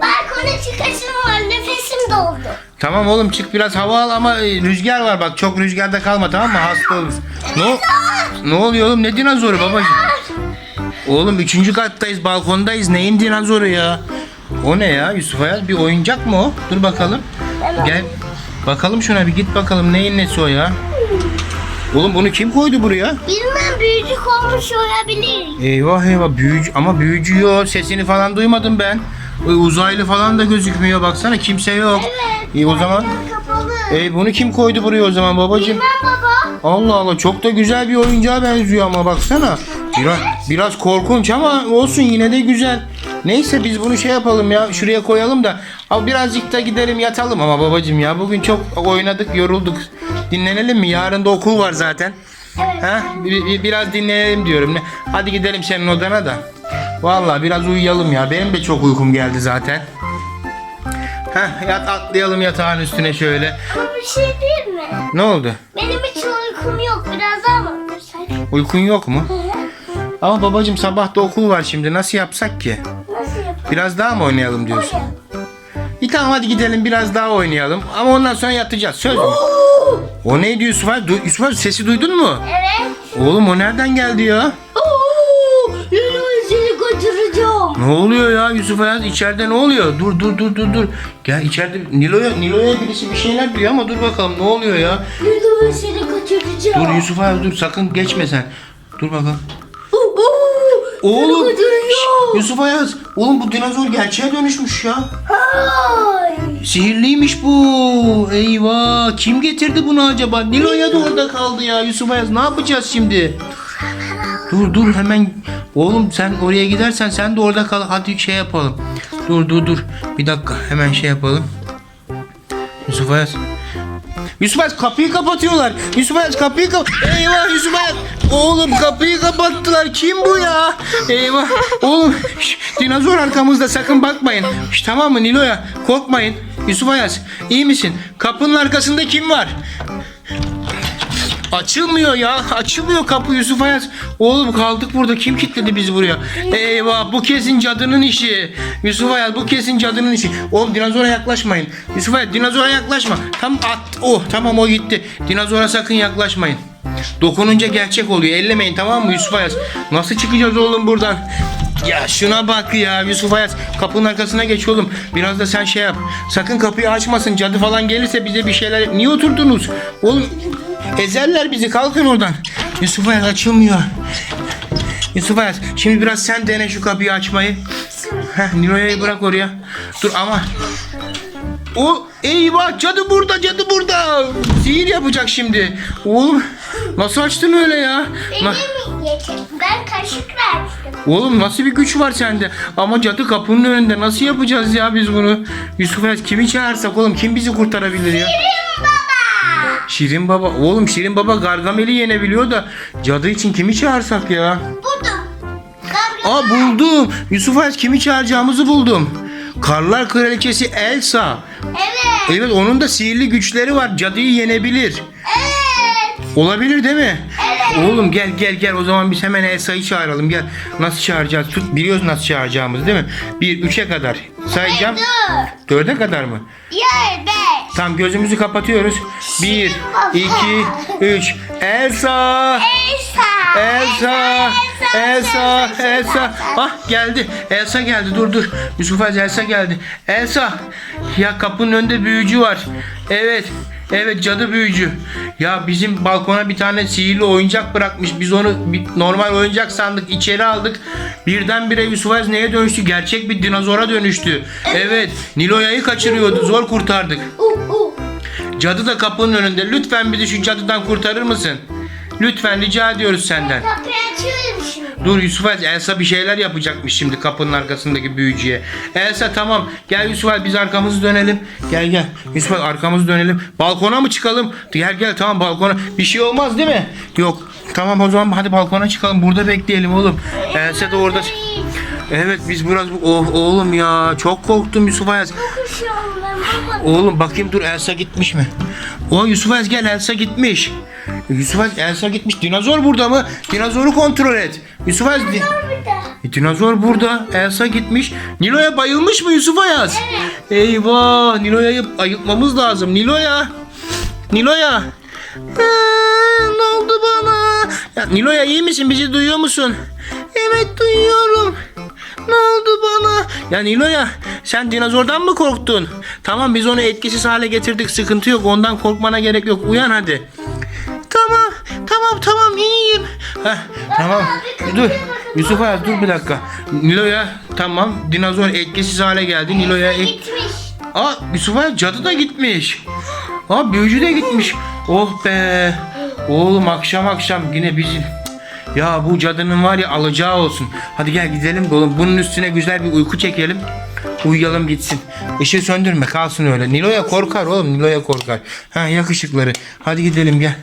Balkona çıkasım var nefesim doldu. Tamam oğlum çık biraz hava al ama e, rüzgar var bak çok rüzgarda kalma tamam mı hasta olursun. Ne, o- ne oluyor oğlum ne dinozoru babacığım? Oğlum üçüncü kattayız balkondayız neyin dinozoru ya? O ne ya Yusuf Ayaz bir oyuncak mı o? Dur bakalım. Gel bakalım şuna bir git bakalım neyin nesi o ya? Oğlum bunu kim koydu buraya? Bilmem büyücük olmuş olabilir. Eyvah eyvah büyücü ama büyücü yok sesini falan duymadım ben. Uzaylı falan da gözükmüyor baksana kimse yok. Evet. İyi o zaman Kapalı. e, bunu kim koydu buraya o zaman babacığım? Bilmem baba. Allah Allah çok da güzel bir oyuncağa benziyor ama baksana. Biraz, biraz korkunç ama olsun yine de güzel. Neyse biz bunu şey yapalım ya şuraya koyalım da ama birazcık da gidelim yatalım ama babacığım ya bugün çok oynadık yorulduk. Dinlenelim mi? Yarın da okul var zaten. Evet. Ha? Bir- bir- biraz dinleyelim diyorum. Hadi gidelim senin odana da. Vallahi biraz uyuyalım ya. Benim de çok uykum geldi zaten. Heh, yat atlayalım yatağın üstüne şöyle. Ama bir şey değil mi? Ne oldu? Benim hiç uykum yok. Biraz daha mı? Uykun yok mu? Ama babacığım sabah da okul var şimdi. Nasıl yapsak ki? Nasıl yapalım? Biraz daha mı oynayalım diyorsun? Oynayalım. İyi tamam hadi gidelim biraz daha oynayalım. Ama ondan sonra yatacağız. Söz mü? O neydi Yusuf abi? Du- Yusuf abi sesi duydun mu? Evet. Oğlum o nereden geldi ya? Ne oluyor ya Yusuf Ayaz içeride ne oluyor? Dur dur dur dur dur. Gel içeride Nilo'ya Nilo'ya birisi bir şeyler diyor ama dur bakalım ne oluyor ya? Yürü seni kaçıracağım. Dur Yusuf Ayaz dur sakın geçme sen. Dur bakalım. Oo, Oğlum. Yusuf Ayaz oğlum bu dinozor gerçeğe dönüşmüş ya. Sihirliymiş bu. Eyvah. Kim getirdi bunu acaba? Nilo'ya da orada kaldı ya. Yusuf Ayaz ne yapacağız şimdi? Dur dur hemen. Oğlum sen oraya gidersen sen de orada kal. Hadi şey yapalım. Dur dur dur. Bir dakika hemen şey yapalım. Yusuf Ayaz. Yusuf Ayaz kapıyı kapatıyorlar. Yusuf Ayaz kapıyı kap... Eyvah Yusuf Ayaz. Oğlum kapıyı kapattılar. Kim bu ya? Eyvah. Oğlum şş, dinozor arkamızda sakın bakmayın. Şş, tamam mı Nilo'ya? Korkmayın. Yusuf Ayaz iyi misin? Kapının arkasında kim var? Açılmıyor ya. Açılmıyor kapı Yusuf Ayaz. Oğlum kaldık burada. Kim kilitledi bizi buraya? Eyvah bu kesin cadının işi. Yusuf Ayaz bu kesin cadının işi. Oğlum dinozora yaklaşmayın. Yusuf Ayaz dinozora yaklaşma. Tam at. Oh tamam o gitti. Dinozora sakın yaklaşmayın. Dokununca gerçek oluyor. Ellemeyin tamam mı Yusuf Ayaz? Nasıl çıkacağız oğlum buradan? Ya şuna bak ya Yusuf Ayaz kapının arkasına geç oğlum. Biraz da sen şey yap. Sakın kapıyı açmasın. Cadı falan gelirse bize bir şeyler... Niye oturdunuz? Oğlum ezerler bizi. Kalkın oradan. Yusuf Ayaz açılmıyor. Yusuf Ayaz şimdi biraz sen dene şu kapıyı açmayı. Heh, Nilo'yu bırak oraya. Dur ama... O eyvah cadı burada cadı burada. Sihir yapacak şimdi. Oğlum nasıl açtın öyle ya? Benim. Ben kaşık vermiştim. Oğlum nasıl bir güç var sende? Ama cadı kapının önünde nasıl yapacağız ya biz bunu? Yusuf Ayaz kimi çağırsak oğlum kim bizi kurtarabilir ya? Baba. Şirin Baba. Oğlum Şirin Baba Gargamel'i yenebiliyor da cadı için kimi çağırsak ya? Buldum. Kavga. Aa buldum. Yusuf Ayaz kimi çağıracağımızı buldum. Karlar Kraliçesi Elsa. Evet. Evet onun da sihirli güçleri var. Cadıyı yenebilir. Evet. Olabilir değil mi? Oğlum gel gel gel o zaman biz hemen Elsa'yı çağıralım gel. Nasıl çağıracağız? Tut biliyoruz nasıl çağıracağımızı değil mi? Bir üçe kadar sayacağım. Dur. Dörde kadar mı? Yer beş. Tamam gözümüzü kapatıyoruz. Bir, iki, üç. Elsa! Elsa. Elsa! Elsa! Elsa! Ah geldi. Elsa geldi. Dur dur. Yusuf Aziz Elsa geldi. Elsa! Ya kapının önünde büyücü var. Evet. Evet cadı büyücü. Ya bizim balkona bir tane sihirli oyuncak bırakmış. Biz onu normal oyuncak sandık. içeri aldık. Birdenbire Yusuf Aziz neye dönüştü? Gerçek bir dinozora dönüştü. Evet. Niloya'yı kaçırıyordu. Zor kurtardık. Uh, uh. Cadı da kapının önünde. Lütfen bizi şu cadıdan kurtarır mısın? Lütfen rica ediyoruz senden. Kapıyı açıyorum şimdi. Dur Yusuf Aziz, Elsa bir şeyler yapacakmış şimdi kapının arkasındaki büyücüye. Elsa tamam gel Yusuf Aziz, biz arkamızı dönelim. Gel gel Yusuf Aziz, arkamızı dönelim. Balkona mı çıkalım? Gel gel tamam balkona. Bir şey olmaz değil mi? Yok. Tamam o zaman hadi balkona çıkalım. Burada bekleyelim oğlum. Elsa da orada. Evet biz biraz oh, oğlum ya çok korktum Yusuf Ayaz. Oğlum bakayım dur Elsa gitmiş mi? O Yusuf Az gel Elsa gitmiş. Yusuf Az Elsa gitmiş. Dinozor burada mı? Dinozoru kontrol et. Yusuf Az di- Burada. E, dinozor burada. Elsa gitmiş. Nilo'ya bayılmış mı Yusuf Ayaz? Eyvah. Nilo'ya ayıltmamız lazım. Nilo'ya. Nilo'ya. Ee, ne oldu bana? Ya, Nilo'ya iyi misin? Bizi duyuyor musun? Evet duyuyorum. Ne oldu bana? Ya Nilo'ya sen dinozordan mı korktun? Tamam biz onu etkisiz hale getirdik. Sıkıntı yok. Ondan korkmana gerek yok. Uyan hadi. Tamam. Tamam tamam iyiyim. Heh, tamam. Dur. Yusuf Ayaz dur bir dakika. Nilo'ya tamam. Dinozor etkisiz hale geldi. Nilo'ya ek- Gitmiş. Aa Yusuf Ayaz cadı da gitmiş. Aa büyücü de gitmiş. Oh be. Oğlum akşam akşam yine bizim. Ya bu cadının var ya alacağı olsun. Hadi gel gidelim de oğlum. Bunun üstüne güzel bir uyku çekelim. Uyuyalım gitsin. Işığı söndürme kalsın öyle. Nilo'ya korkar oğlum. Nilo'ya korkar. Ha yakışıkları. Hadi gidelim gel.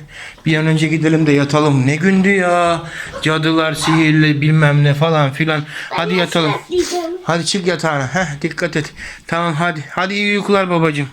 Bir an önce gidelim de yatalım. Ne gündü ya. Cadılar, sihirli bilmem ne falan filan. Hadi yatalım. Hadi çık yatağına. Heh, dikkat et. Tamam hadi. Hadi iyi uykular babacığım.